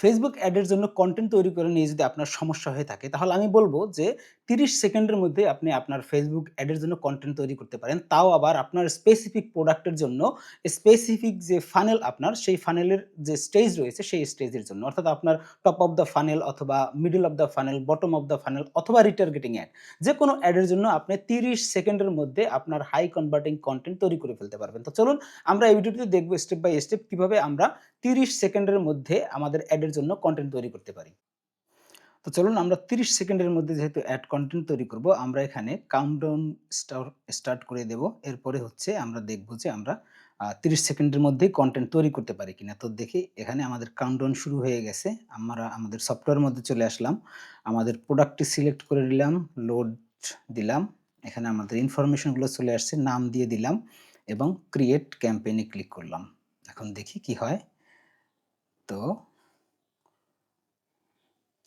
Facebook অ্যাডের জন্য content তৈরি করে নিয়ে যদি আপনার সমস্যা হয়ে থাকে, তাহলে আমি বলব যে ৩০ সেকেন্ডের মধ্যে আপনি আপনার ফেসবুক অ্যাডের জন্য কন্টেন্ট তৈরি করতে পারেন। তাও আবার আপনার স্পেসিফিক প্রোডাক্টের জন্য স্পেসিফিক যে ফানেল আপনার, সেই ফানেলের যে স্টেজ রয়েছে, সেই স্টেজের জন্য। অর্থাৎ আপনার টপ অফ দ্য ফানেল অথবা middle of the funnel, bottom of the funnel অথবা রিটার্গেটিং অ্যাড। যেকোনো অ্যাডের জন্য আপনি ৩০ সেকেন্ডের মধ্যে আপনার হাই কনভার্টিং কন্টেন্ট তৈরি করে ফেলতে পারবেন। তো চলুন আমরা এই ভিডিওটিতে দেখব স্টেপ বাই স্টেপ কীভাবে আমরা ৩০ সেকেন্ডের মধ্যে আমাদের অ্যাডের জন্য কন্টেন্ট তৈরি করতে পারি। তো চলুন আমরা ৩০ সেকেন্ডের মধ্যে যেহেতু অ্যাড কন্টেন্ট তৈরি করব, আমরা এখানে কাউন্টডাউন স্টার স্টার্ট করে দেব। এরপরে হচ্ছে আমরা দেখব যে আমরা আ ৩০ সেকেন্ডের মধ্যেই কন্টেন্ট তৈরি করতে পারি কিনা। তো দেখি এখানে আমাদের কাউন্টডাউন শুরু হয়ে গেছে। আমরা আমাদের সফটওয়্যার মধ্যে চলে আসলাম। আমাদের প্রোডাক্টটি সিলেক্ট করে নিলাম, লোড দিলাম। এখানে আমাদের ইনফরমেশনগুলো চলে আসছে। নাম দিয়ে দিলাম এবং ক্রিয়েট ক্যাম্পেইন ক্লিক করলাম। এখন দেখি কি হয়। তো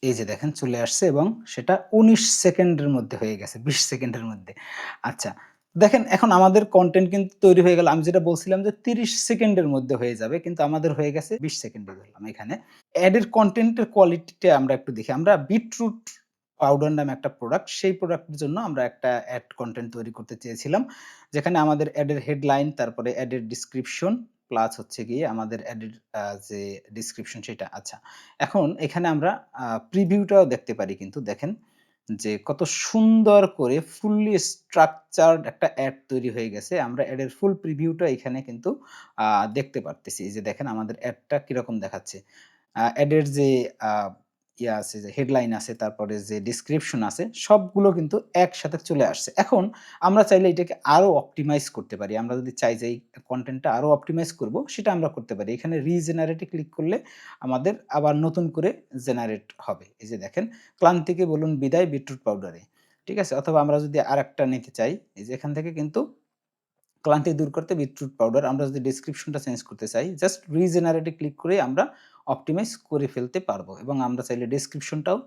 এই যে দেখেন চলে আসছে এবং সেটা ১৯ সেকেন্ডের মধ্যে হয়ে গেছে। ২০ সেকেন্ডের মধ্যে। আচ্ছা, দেখেন এখন আমাদের কন্টেন্ট কিন্তু তৈরি হয়ে গেল। আমি যেটা বলছিলাম যে ৩০ সেকেন্ডের মধ্যে হয়ে যাবে। কিন্তু আমাদের হয়ে গেছে ২০ সেকেন্ডে ধরলাম এখানে। অ্যাডের কন্টেন্টের কোয়ালিটিটা আমরা একটু দেখি। আমরা বিটরুট পাউডার নামে একটা প্রোডাক্ট, সেই প্রোডাক্টের জন্য আমরা একটা অ্যাড কনটেন্ট তৈরি করতে চেয়েছিলাম। যেখানে আমাদের অ্যাডের হেডলাইন, তারপরে অ্যাডের ডেসক্রিপশন প্লাস হচ্ছে গিয়ে আমাদের অ্যাডের যে ডিসক্রিপশন সেটা। আচ্ছা, এখন এখানে আমরা প্রিভিউটাও দেখতে পারি কিন্তু দেখেন যে কত সুন্দর করে ফুললি স্ট্রাকচারড একটা অ্যাড তৈরি হয়ে গেছে। আমরা অ্যাডের ফুল প্রিভিউটা এখানে কিন্তু দেখতে পারতেছি। যে দেখেন আমাদের অ্যাডটা কীরকম দেখাচ্ছে। অ্যাডের যে ইয়া আছে যে হেডলাইন আছে, তারপরে যে ডিসক্রিপশন আছে সবগুলো কিন্তু একসাথে চলে আসছে। এখন আমরা চাইলে এটাকে আরও অপটিমাইজ করতে পারি। আমরা যদি চাই যে এই কন্টেন্টটা আরও অপটিমাইজ করব, সেটা আমরা করতে পারি। এখানে রিজেনারেটে ক্লিক করলে আমাদের আবার নতুন করে জেনারেট হবে। এই যে দেখেন, ক্লান্তিকে বলুন বিদায় বিটরুট পাউডারে। ঠিক আছে? অথবা আমরা যদি আরেকটা নিতে চাই, এই যে এখান থেকে কিন্তু ক্লান্তি দূর করতে বিটরুট পাউডার। আমরা যদি ডেসক্রিপশনটা চেঞ্জ করতে চাই, জাস্ট রিজেনারেট ক্লিক করে আমরা অপটিমাইজ করে ফেলতে পারব এবং আমরা চাইলে ডেসক্রিপশনটাও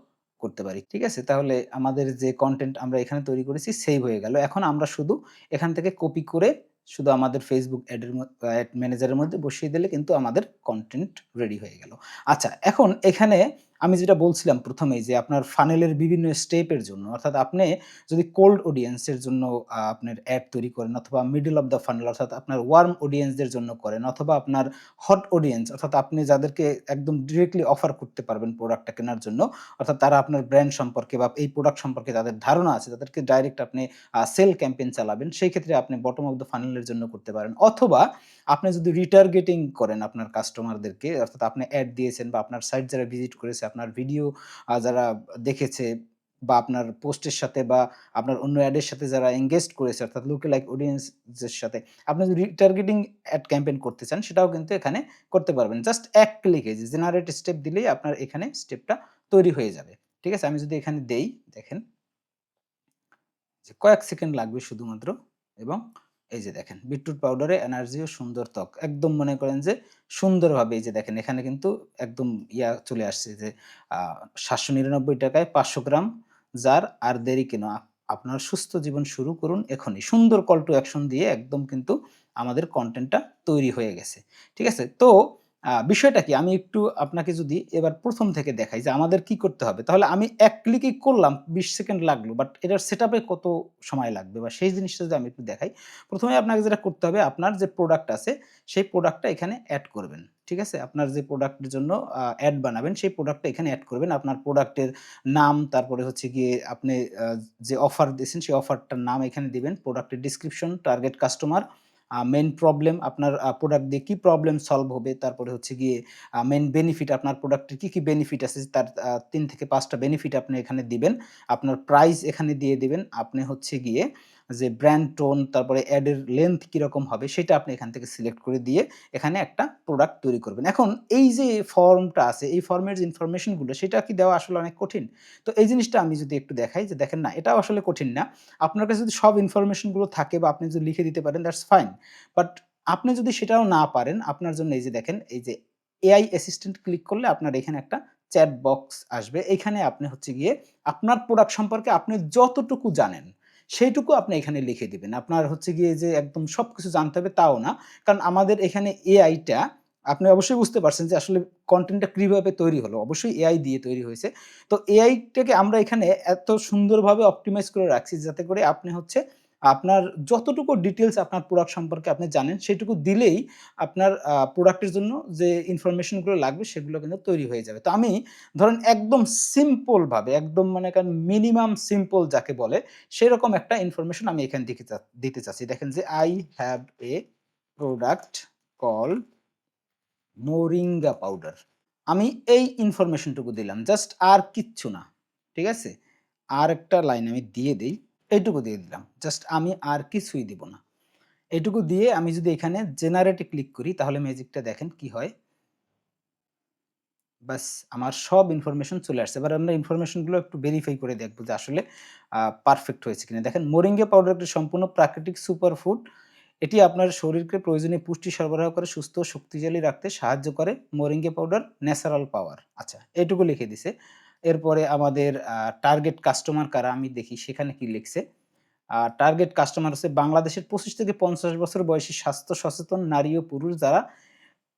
করতে পারি। ঠিক আছে? তাহলে আমাদের যে কন্টেন্ট আমরা এখানে তৈরি করেছি সেভ হয়ে গেল। এখন আমরা শুধু এখান থেকে কপি করে শুধু আমাদের ফেসবুক অ্যাডের অ্যাড ম্যানেজারের মধ্যে বসিয়ে দিলে কিন্তু আমাদের কনটেন্ট রেডি হয়ে গেল। আচ্ছা, এখন এখানে আমি যেটা বলছিলাম প্রথমেই যে আপনার ফানেলের বিভিন্ন স্টেপের জন্য অর্থাৎ আপনি যদি কোল্ড অডিয়েন্সের জন্য আপনার অ্যাড তৈরি করেন অথবা মিডল অফ দ্য ফানেল অর্থাৎ আপনার ওয়ার্ম অডিয়েন্স দের জন্য করেন অথবা আপনার হট অডিয়েন্স অর্থাৎ আপনি যাদেরকে একদম ডিরেক্টলি অফার করতে পারবেন প্রোডাক্টটা কেনার জন্য। অর্থাৎ তারা আপনার ব্র্যান্ড সম্পর্কে বা এই প্রোডাক্ট সম্পর্কে তাদের ধারণা আছে, তাদেরকে ডাইরেক্ট আপনি সেল ক্যাম্পেইন চালাবেন। সেই ক্ষেত্রে আপনি বটম অফ দ্য ফানেল এর জন্য করতে পারেন। অথবা আপনি যদি রিটার্গেটিং করেন আপনার কাস্টমারদেরকে অর্থাৎ আপনি অ্যাড দিয়েছেন বা আপনার সাইট যারা ভিজিট করেছে, আপনার ভিডিও যারা দেখেছে বা আপনার পোস্টের সাথে বা আপনার অন্য অ্যাডের সাথে যারা এঙ্গেজ করেছে অর্থাৎ লুক-এলাইক অডিয়েন্স দের সাথে আপনি যদি রিটার্গেটিং অ্যাড ক্যাম্পেইন করতে চান সেটাও কিন্তু এখানে করতে পারবেন। জাস্ট এক ক্লিকে যে জেনারেট স্টেপ দিলেই আপনার এখানে স্টেপটা তৈরি হয়ে যাবে। ঠিক আছে? আমি যদি এখানে দেই, দেখেন যে কয়েক সেকেন্ড লাগবে শুধুমাত্র এবং এই যে দেখেন, বিটরুট পাউডারে এনার্জিও সুন্দর ত্বক। একদম মনে করেন যে সুন্দরভাবে এই যে দেখেন, এখানে কিন্তু একদম ইয়া চলে আসছে যে সাতশো নিরানব্বই টাকায় পাঁচশো গ্রাম যার আর দেরি কেন? আপনার সুস্থ জীবন শুরু করুন এখনই। সুন্দর কল টু অ্যাকশন দিয়ে একদম কিন্তু আমাদের কন্টেন্টটা তৈরি হয়ে গেছে। ঠিক আছে? তো বিষয়টা কি? আমি একটু আপনাকে যদি এবার প্রথম থেকে দেখাই যে আমাদের কি করতে হবে? তাহলে আমি এক ক্লিকেই করলাম ২০ সেকেন্ড লাগল। বাট এটার এ কত সময় লাগবে বা সেই জিনিসটা যদি আমি একটু দেখাই। প্রথমে আপনাকে যেটা করতে হবে আপনার যে প্রোডাক্ট আছে সেই প্রোডাক্টটা এখানে অ্যাড করবেন। ঠিক আছে? আপনার যে প্রোডাক্টের জন্য অ্যাড বানাবেন সেই প্রোডাক্টটা এখানে অ্যাড করবেন। আপনার প্রোডাক্টের নাম, তারপরে হচ্ছে গিয়ে আপনি যে অফার দিয়েছেন সেই অফারটার নাম এখানে দিবেন। প্রোডাক্টের description target customer, uh main problem আপনার প্রোডাক্ট দিয়ে কী প্রবলেম সলভ হবে, তারপরে হচ্ছে গিয়ে মেন বেনিফিট আপনার প্রোডাক্টের কী কী বেনিফিট আছে তার তিন থেকে পাঁচটা বেনিফিট আপনি এখানে দিবেন। আপনার প্রাইস এখানে দিয়ে দিবেন। আপনি হচ্ছে গিয়ে যে ব্র্যান্ড টোন তারপরে অ্যাড এর লেংথ কীরকম হবে, সেটা আপনি এখান থেকে সিলেক্ট করে দিয়ে এখানে একটা প্রোডাক্ট তৈরি করবেন। এখন এই যে ফর্মটা আছে, এই ফর্মের যে ইনফরমেশনগুলো, সেটা কি দেওয়া আসলে অনেক কঠিন? তো এই জিনিসটা আমি যদি একটু দেখাই যে দেখেন না, এটাও আসলে কঠিন না। আপনার কাছে যদি সব ইনফরমেশনগুলো থাকে বা আপনি যদি লিখে দিতে পারেন দ্যাটস ফাইন। বাট আপনি যদি সেটাও না পারেন, আপনার জন্য এই যে দেখেন, এই যে এআই অ্যাসিস্ট্যান্ট ক্লিক করলে আপনার এখানে একটা চ্যাট বক্স আসবে। এখানে আপনি হচ্ছে গিয়ে আপনার প্রোডাক্ট সম্পর্কে আপনি যতটুকু জানেন সেইটুকু আপনি এখানে লিখে দিবেন। আপনার হচ্ছে গিয়ে যে একদম সব কিছু জানতে হবে তাও না। কারণ আমাদের এখানে এআইটা আপনি অবশ্যই বুঝতে পারছেন যে আসলে কন্টেন্টটা কীভাবে তৈরি হলো। অবশ্যই এআই দিয়ে তৈরি হয়েছে। তো এআইটাকে আমরা এখানে এত সুন্দরভাবে অপটিমাইজ করে রাখছি যাতে করে আপনি হচ্ছে আপনার যতটুকু ডিটেলস আপনার প্রোডাক্ট সম্পর্কে আপনি জানেন, সেটুকু দিলেই আপনার প্রোডাক্টের জন্য যে ইনফরমেশনগুলো লাগবে, সেগুলো কিন্তু তৈরি হয়ে যাবে। তো আমি ধরেন একদম সিম্পলভাবে একদম মানে করেন মিনিমাম সিম্পল যাকে বলে, সেরকম একটা ইনফরমেশন আমি এখানে চা, দিতে চাচ্ছি। দেখেন যে I have a product call moringa powder. আমি এই ইনফরমেশনটুকু দিলাম। জাস্ট আর কিচ্ছু না। ঠিক আছে? আর একটা লাইন আমি দিয়ে দেই। এইটুকু দিয়ে দিলাম। জাস্ট আমি আর কিছুই দিব না। এইটুকু দিয়ে আমি যদি এখানে জেনারেটে ক্লিক করি, তাহলে ম্যাজিকটা দেখেন কি হয়? ব্যাস, আমার সব ইনফরমেশন চলে আসছে। এবার আমরা ইনফরমেশনগুলো একটু ভেরিফাই করে দেখব যে আসলে পারফেক্ট হয়েছে কিনা। দেখেন মোরিঙ্গা পাউডার একটি সম্পূর্ণ প্রাকৃতিক সুপার ফুড। এটি আপনার শরীরকে প্রয়োজনীয় পুষ্টি সরবরাহ করে, সুস্থ ও শক্তিশালী রাখতে সাহায্য করে। Moringa powder natural power. আচ্ছা এটুকু লিখে দিছে। এরপরে আমাদের টার্গেট কাস্টমার কারা আমি দেখি সেখানে কি লিখছে। টার্গেট কাস্টমার হচ্ছে বাংলাদেশের ২৫ থেকে ৫০ বছর বয়সী স্বাস্থ্য সচেতন নারী ও পুরুষ যারা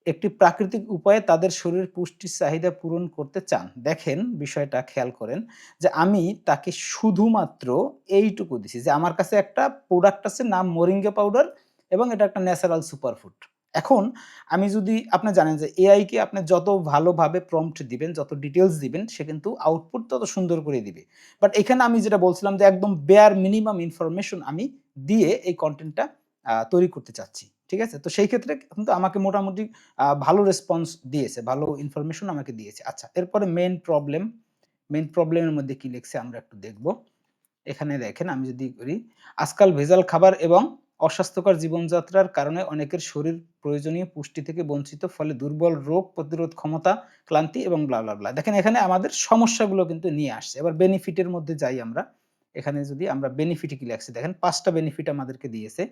একটি প্রাকৃতিক উপায়ে তাদের শরীরের পুষ্টির চাহিদা পূরণ করতে চান। দেখেন বিষয়টা খেয়াল করেন যে আমি তাকে শুধুমাত্র এইটুকু দিছি যে আমার কাছে একটা প্রোডাক্ট আছে নাম মোরিঙ্গা পাউডার এবং এটা একটা ন্যাচারাল সুপার ফুড। এখন আমি যদি আপনি জানেন যে এআই কে আপনি যত ভালোভাবে প্রম্পট দিবেন, যত ডিটেইলস দিবেন সে কিন্তু আউটপুট তত সুন্দর করে দিবে। বাট এখানে আমি যেটা বলছিলাম যে একদম বেয়ার মিনিমাম ইনফরমেশন আমি দিয়ে এই কন্টেন্টটা তৈরি করতে চাচ্ছি। ঠিক আছে? তো সেই ক্ষেত্রে কিন্তু আমাকে মোটামুটি ভালো রেসপন্স দিয়েছে। ভালো ইনফরমেশন আমাকে দিয়েছে। আচ্ছা এরপরে মেইন প্রবলেম, মেইন প্রবলেমের মধ্যে কি লিখছে আমরা একটু দেখব। এখানে দেখেন আমি যদি করি আজকাল ভেজাল খাবার এবং অস্বাস্থ্যকর জীবনযাত্রার কারণে অনেকের শরীর প্রয়োজনীয় পুষ্টি থেকে বঞ্চিত। ফলে দুর্বল রোগ প্রতিরোধ ক্ষমতা, ক্লান্তি এবং ব্লা, ব্লা, ব্লা। দেখেন এখানে আমাদের সমস্যাগুলো কিন্তু নিয়ে আসছে। এবার বেনিফিটের মধ্যে যাই আমরা। এখানে যদি আমরা বেনিফিট কি লেখছে দেখেন পাঁচটা বেনিফিট আমাদেরকে দিয়েছে।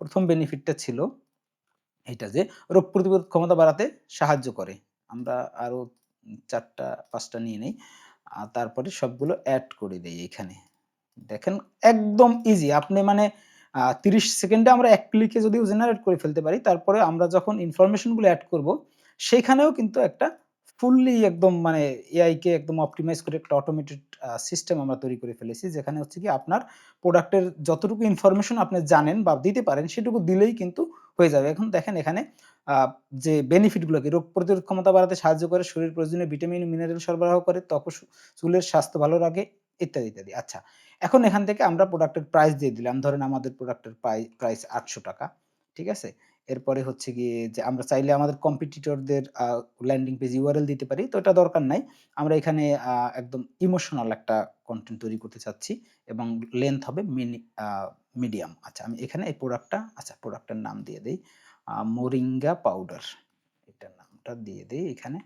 প্রথম বেনিফিটটা ছিল এটা যে রোগ প্রতিরোধ ক্ষমতা বাড়াতে সাহায্য করে। আমরা আরও চারটা পাঁচটা নিয়ে নেই। তারপরে সবগুলো অ্যাড করে দেই এখানে। দেখেন একদম ইজি আপনি মানে ৩০ সেকেন্ডে আমরা এক ক্লিকে যদিও জেনারেট করে ফেলতে পারি। তারপরে আমরা যখন ইনফরমেশনগুলো এড করব সেখানেও কিন্তু একটা ফুললি একদম মানে এআই কে একদম অপটিমাইজ করে একটা অটোমেটেড সিস্টেম আমরা তৈরি করে ফেলেছি। যেখানে হচ্ছে কি আপনার প্রোডাক্টের যতটুকু ইনফরমেশন আপনি জানেন বা দিতে পারেন সেটুকু দিলেই কিন্তু হয়ে যাবে। এখন দেখেন এখানে যে বেনিফিটগুলো কি রোগ প্রতিরোধ ক্ষমতা বাড়াতে সাহায্য করে, শরীর প্রয়োজনীয় ভিটামিন মিনারেল সরবরাহ করে, ত্বক চুলের স্বাস্থ্য ভালো রাখে ইত্যাদি, ইত্যাদি। আচ্ছা এখন এখান থেকে আমরা প্রোডাক্টের প্রাইস দিয়ে দিলাম। ধরেন আমাদের প্রোডাক্টের প্রাই প্রাইস ৳৮০০ ঠিক আছে? এরপরে হচ্ছে গিয়ে যে আমরা চাইলে আমাদের কম্পিটিটরদের ল্যান্ডিং পেজ ইউআরএল দিতে পারি। তো এটা দরকার নাই। আমরা এখানে একদম ইমোশনাল একটা কন্টেন্ট তৈরি করতে চাচ্ছি এবং লেংথ হবে মিনি মিডিয়াম। আচ্ছা আমি এখানে এই প্রোডাক্টটা আচ্ছা প্রোডাক্টের নাম দিয়ে দেই। Moringa powder. এটার নামটা দিয়ে দেই এখানে।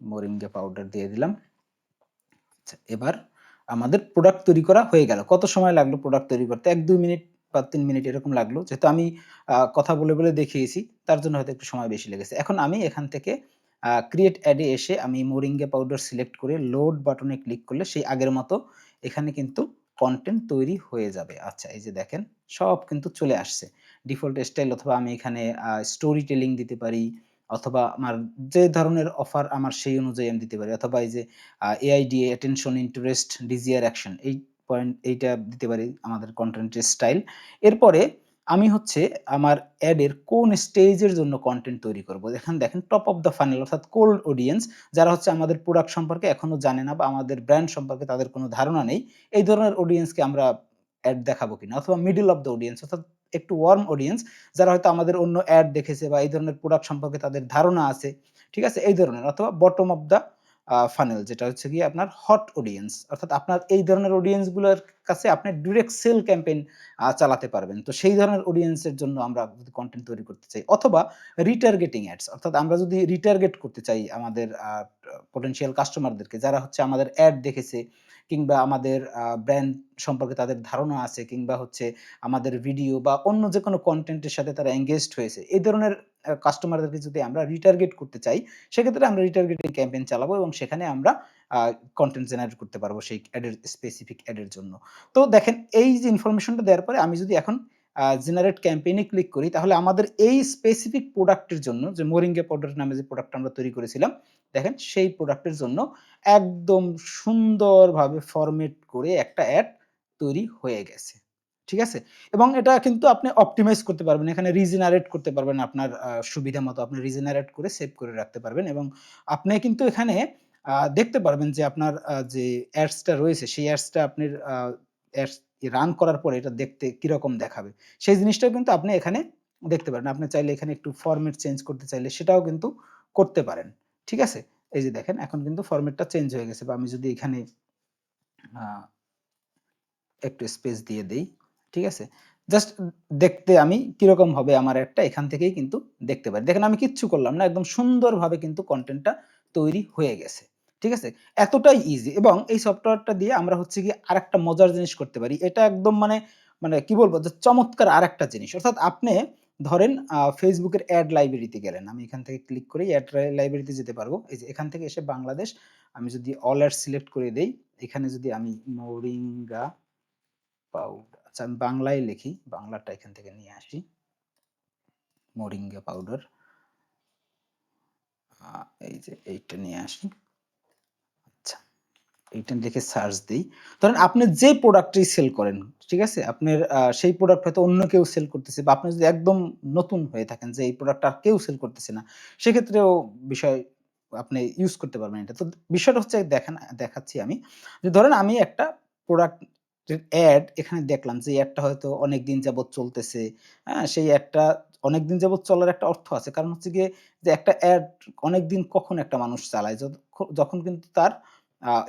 মোরিঙ্গা পাউডার দিয়ে দিলাম। আচ্ছা এবার আমাদের প্রোডাক্ট তৈরি করা হয়ে গেল। কত সময় লাগল প্রোডাক্ট তৈরি করতে? ১-২ মিনিট বা তিন মিনিট এরকম লাগল। যেহেতু আমি কথা বলে, বলে দেখিয়েছি তার জন্য হয়তো একটু সময় বেশি লেগেছে। এখন আমি এখান থেকে ক্রিয়েট অ্যাডে এসে আমি মোরিঙ্গা পাউডার সিলেক্ট করে লোড বাটনে ক্লিক করলে সেই আগের মতো এখানে কিন্তু কন্টেন্ট তৈরি হয়ে যাবে। আচ্ছা এই যে দেখেন সব কিন্তু চলে আসছে। ডিফল্ট স্টাইল অথবা আমি এখানে স্টোরি টেলিং দিতে পারি অথবা আমার যে ধরনের অফার আমার সেই অনুযায়ী আমি দিতে পারি। অথবা এই যে AIDA attention, interest, desire action এই পয়েন্ট এইটা দিতে পারি আমাদের কনটেন্টের স্টাইল। এরপরে আমি হচ্ছে আমার অ্যাডের কোন স্টেজের জন্য কন্টেন্ট তৈরি করব। এখানে দেখেন টপ অফ দ্য ফানেল অর্থাৎ কোল্ড অডিয়েন্স যারা হচ্ছে আমাদের প্রোডাক্ট সম্পর্কে এখনও জানে না বা আমাদের ব্র্যান্ড সম্পর্কে তাদের কোনো ধারণা নেই। এই ধরনের অডিয়েন্সকে আমরা অ্যাড দেখাবো কিনা অথবা মিডল অফ দ্য অডিয়েন্স অর্থাৎ একটু ওয়ার্ম অডিয়েন্স যারা হয়তো আমাদের অন্য অ্যাড দেখেছে বা এই ধরনের প্রোডাক্ট সম্পর্কে তাদের ধারণা আছে। ঠিক আছে? এই ধরনের, অথবা বটম অফ দ্য ফানেল যেটা হচ্ছে গিয়ে আপনার হট অডিয়েন্স অর্থাৎ আপনার এই ধরনের অডিয়েন্সগুলোর কাছে আপনি ডিরেক্ট সেল ক্যাম্পেইন চালাতে পারবেন। তো সেই ধরনের অডিয়েন্সের জন্য আমরা যদি কনটেন্ট তৈরি করতে চাই, অথবা রিটার্গেটিং অ্যাডস অর্থাৎ আমরা যদি রিটার্গেট করতে চাই আমাদের পটেনশিয়াল কাস্টমারদেরকে যারা হচ্ছে আমাদের অ্যাড দেখেছে কিংবা আমাদের ব্র্যান্ড সম্পর্কে তাদের ধারণা আছে কিংবা হচ্ছে আমাদের ভিডিও বা অন্য যে কোনো এর সাথে তারা এঙ্গেজড হয়েছে। এই ধরনের কাস্টমারদেরকে যদি আমরা রিটার্গেট করতে চাই, সেক্ষেত্রে আমরা রিটার্গেটিং ক্যাম্পেইন চালাবো এবং সেখানে আমরা কন্টেন্ট জেনারেট করতে পারব সেই অ্যাডের স্পেসিফিক অ্যাডের জন্য। তো দেখেন, এই যে ইনফরমেশনটা দেওয়ার পরে আমি যদি এখন জেনারেট ক্যাম্পেইন ক্লিক করি তাহলে আমাদের এই স্পেসিফিক প্রোডাক্টের জন্য যে মোরিঙ্গে পাউডার নামে যে প্রোডাক্টটা আমরা তৈরি করেছিলাম, দেখেন সেই প্রোডাক্টের জন্য একদম সুন্দরভাবে ফরমেট করে একটা অ্যাড তৈরি হয়ে গেছে। ঠিক আছে? এবং এটা কিন্তু আপনি অপটিমাইজ করতে পারবেন। এখানে রিজেনারেট করতে পারবেন আপনার সুবিধা মতো আপনি রিজেনারেট করে সেভ করে রাখতে পারবেন এবং আপনি কিন্তু এখানে দেখতে পারবেন যে আপনার যে অ্যাডসটা রয়েছে সেই অ্যাডসটা আপনার রান করার পরে এটা দেখতে কীরকম দেখাবে। সেই জিনিসটাও কিন্তু আপনি এখানে দেখতে পারেন। আপনি চাইলে এখানে একটু ফরমেট চেঞ্জ করতে চাইলে সেটাও কিন্তু করতে পারেন। ঠিক আছে? এই যে দেখেন, এখন কিন্তু ফরমেটটা চেঞ্জ হয়ে গেছে বা আমি যদি এখানে একটু স্পেস দিয়ে দেই। ঠিক আছে? জাস্ট দেখতে আমি কীরকম হবে আমার একটা এখান থেকেই কিন্তু দেখতে পারি। দেখেন, আমি কিচ্ছু করলাম না। একদম সুন্দরভাবে কিন্তু কন্টেন্টটা তৈরি হয়ে গেছে। ঠিক আছে? এতটাই ইজি এবং এই সফটওয়্যারটা দিয়ে আমরা হচ্ছে গিয়ে আরেকটা মজার জিনিস করতে পারি। এটা একদম মানে, মানে কি বলব যে চমৎকার আরেকটা জিনিস। অর্থাৎ আপনি ধরেন ফেসবুকের অ্যাড লাইব্রেরিতে গেলেন। আমি এখান থেকে ক্লিক করেই অ্যাড লাই লাইব্রেরিতে যেতে পারব। এই যে এখান থেকে এসে বাংলাদেশ আমি যদি অল অ্যাড সিলেক্ট করে দেই, এখানে যদি আমি মোরিঙ্গা পাউডার আচ্ছা আমি বাংলায় লিখি। বাংলাটা এখান থেকে নিয়ে আসি। Moringa powder. এই যে এইটা নিয়ে আসি। এইটা লিখে সার্চ দেই। ধরেন আপনি যে প্রোডাক্টই সেল করেন, ঠিক আছে? আপনার সেই প্রোডাক্ট হয়তো অন্য কেউ সেল করতেছে বা আপনি যদি একদম নতুন হয়ে থাকেন যে এই প্রোডাক্টটা আর কেউ সেল করতেছে না। সেক্ষেত্রেও বিষয় আপনি ইউজ করতে পারবেন এটা। তো বিষয়টা হচ্ছে দেখেন দেখাচ্ছি আমি। যে ধরেন আমি একটা প্রোডাক্ট অ্যাড এখানে দেখলাম যে অ্যাডটা হয়তো অনেক দিন যাবৎ চলতেছে। হ্যাঁ? সেই অ্যাডটা অনেক দিন যাবৎ চলার একটা অর্থ আছে। কারণ হচ্ছে গিয়ে যে একটা অ্যাড অনেকদিন কখন একটা মানুষ চালায়? যখন কিন্তু তার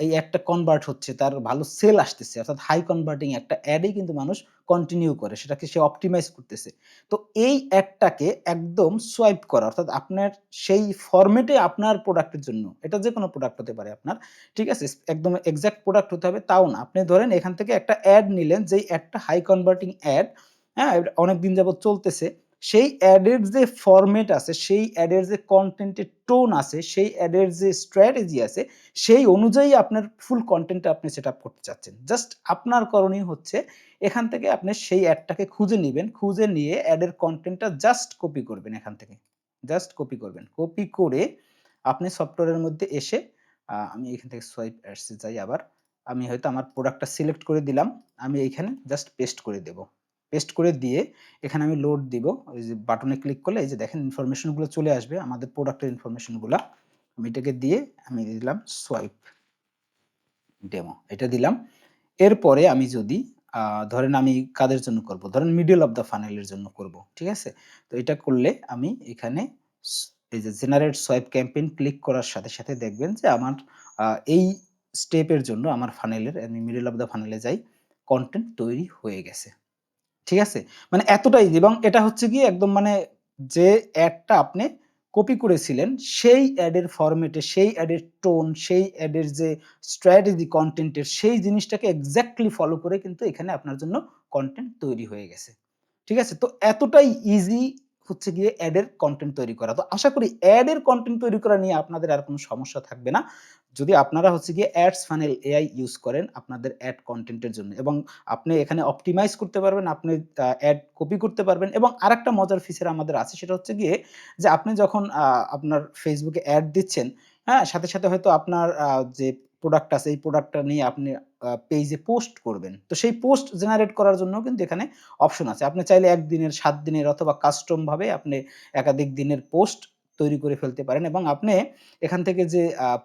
এই অ্যাডটা কনভার্ট হচ্ছে, তার ভালো সেল আসতেছে। অর্থাৎ হাই কনভার্টিং একটা অ্যাডই কিন্তু মানুষ কন্টিনিউ করে। সেটাকে সে অপটিমাইজ করতেছে। তো এই অ্যাডটাকে একদম সোয়াইপ করা অর্থাৎ আপনার সেই ফরমেটে আপনার প্রোডাক্টের জন্য, এটা যে কোনো প্রোডাক্ট হতে পারে আপনার। ঠিক আছে? একদম এক্স্যাক্ট প্রোডাক্ট হতে হবে তাও না। আপনি ধরেন এখান থেকে একটা অ্যাড নিলেন যেই অ্যাডটা হাই কনভার্টিং অ্যাড, হ্যাঁ? অনেক দিন যাবৎ চলতেছে। সেই অ্যাডের যে ফরমেট আছে, সেই অ্যাডের যে কন্টেন্টের টোন আছে, সেই অ্যাডের যে স্ট্র্যাটেজি আছে, সেই অনুযায়ী আপনার ফুল কনটেন্টটা আপনি সেটআপ করতে চাচ্ছেন। জাস্ট আপনার করণীয় হচ্ছে এখান থেকে আপনি সেই অ্যাডটাকে খুঁজে নিবেন। খুঁজে নিয়ে অ্যাডের কন্টেন্টটা জাস্ট কপি করবেন এখান থেকে। জাস্ট কপি করবেন। কপি করে আপনি সফটওয়্যারের মধ্যে এসে আমি এখান থেকে সোয়াইপ অ্যাডসে যাই আবার। আমি হয়তো আমার প্রোডাক্টটা সিলেক্ট করে দিলাম। আমি এইখানে জাস্ট পেস্ট করে দেব। পেস্ট করে দিয়ে এখানে আমি লোড দিব। ওই যে বাটনে ক্লিক করলে এই যে দেখেন ইনফরমেশনগুলো চলে আসবে আমাদের প্রোডাক্টের ইনফরমেশনগুলা। আমি এটাকে দিয়ে আমি দিলাম সোয়াইপ ডেমো এটা দিলাম। এরপরে আমি যদি ধরেন আমি কাদের জন্য করব? ধরেন মিডল অফ দ্যা ফানেল এর জন্য করব। ঠিক আছে? তো এটা করলে আমি এখানে এই যে জেনারেট সোয়াইপ ক্যাম্পেইন ক্লিক করার সাথে, সাথে দেখবেন যে আমার এই স্টেপের জন্য আমার ফানেলের আমি মিডল অফ দ্যা ফানেল যাই। কন্টেন্ট তৈরি হয়ে গেছে। ঠিক আছে? মানে এতটাই এবং এটা হচ্ছে কি একদম মানে যে অ্যাডটা আপনি কপি করেছিলেন সেই অ্যাডের ফরম্যাটে সেই অ্যাডের টোন, সেই অ্যাডের যে স্ট্র্যাটেজি কন্টেন্টের সেই জিনিসটাকে এক্স্যাক্টলি ফলো করে কিন্তু এখানে আপনার জন্য কন্টেন্ট তৈরি হয়ে গেছে। ঠিক আছে? তো এতটাই ইজি হচ্ছে গিয়ে অ্যাডের কন্টেন্ট তৈরি করা। তো আশা করি অ্যাডের কন্টেন্ট তৈরি করা নিয়ে আপনাদের আর কোনো সমস্যা থাকবে না। যদি আপনারা হচ্ছে গিয়ে অ্যাডস ফানেল এআই ইউজ করেন আপনাদের অ্যাড কন্টেন্টের জন্য এবং আপনি এখানে অপটিমাইজ করতে পারবেন, আপনি অ্যাড কপি করতে পারবেন এবং আরেকটা মজার ফিচার আমাদের আছে সেটা হচ্ছে গিয়ে যে আপনি যখন আপনার ফেসবুকে অ্যাড দিচ্ছেন, হ্যাঁ? সাথে, সাথে হয়তো আপনার যে প্রোডাক্ট আছে এই প্রোডাক্টটা নিয়ে আপনি আ পেইজে পোস্ট করবেন। তো সেই পোস্ট জেনারেট করার জন্যও কিন্তু এখানে অপশন আছে। আপনি চাইলে ১ দিনের, ৭ দিনের অথবা কাস্টম ভাবে আপনি একাধিক দিনের পোস্ট তৈরি করে ফেলতে পারেন এবং আপনি এখান থেকে যে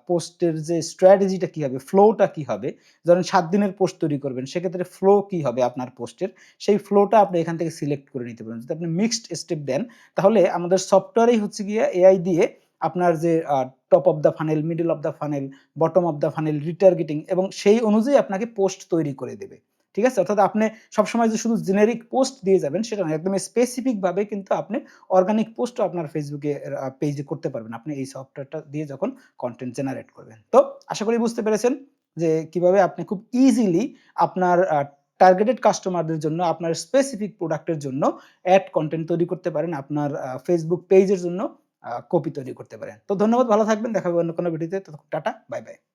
পোস্টের যে স্ট্র্যাটেজিটা কি হবে, ফ্লো টা কি হবে? ধরেন ৭ দিনের পোস্ট তৈরি করবেন। সেক্ষেত্রে ফ্লো কি হবে আপনার পোস্টের? সেই ফ্লোটা আপনি এখান থেকে সিলেক্ট করে নিতে পারেন। যদি আপনি মিক্সড স্টেপ দেন তাহলে আমাদের সফটওয়্যারেই হচ্ছে গিয়ে এআই দিয়ে আপনার যে top of the funnel, middle of the funnel, bottom of the funnel, retargeting এবং সেই অনুযায়ী আপনাকে পোস্ট তৈরি করে দেবে। ঠিক আছে? অর্থাৎ আপনি সবসময় যে শুধু জেনেরিক পোস্ট দিয়ে যাবেন সেটা না। একদম স্পেসিফিক ভাবে কিন্তু আপনি অর্গানিক পোস্টও আপনার আ পেইজে করতে পারবেন। আপনি এই সফটওয়্যারটা দিয়ে যখন কন্টেন্ট জেনারেট করবেন। তো আশা করি বুঝতে পেরেছেন যে কীভাবে আপনি খুব ইজিলি আপনার টার্গেটেড কাস্টমারদের জন্য আপনার স্পেসিফিক প্রোডাক্টের জন্য অ্যাড কন্টেন্ট তৈরি করতে পারেন। আপনার ফেসবুক পেজের জন্য কপি তৈরি করতে পারেন। তো ধন্যবাদ ভালো থাকবেন। দেখা হবে অন্য কোনো ভিডিওতে। ততক্ষণ টাটা, বাই, বাই।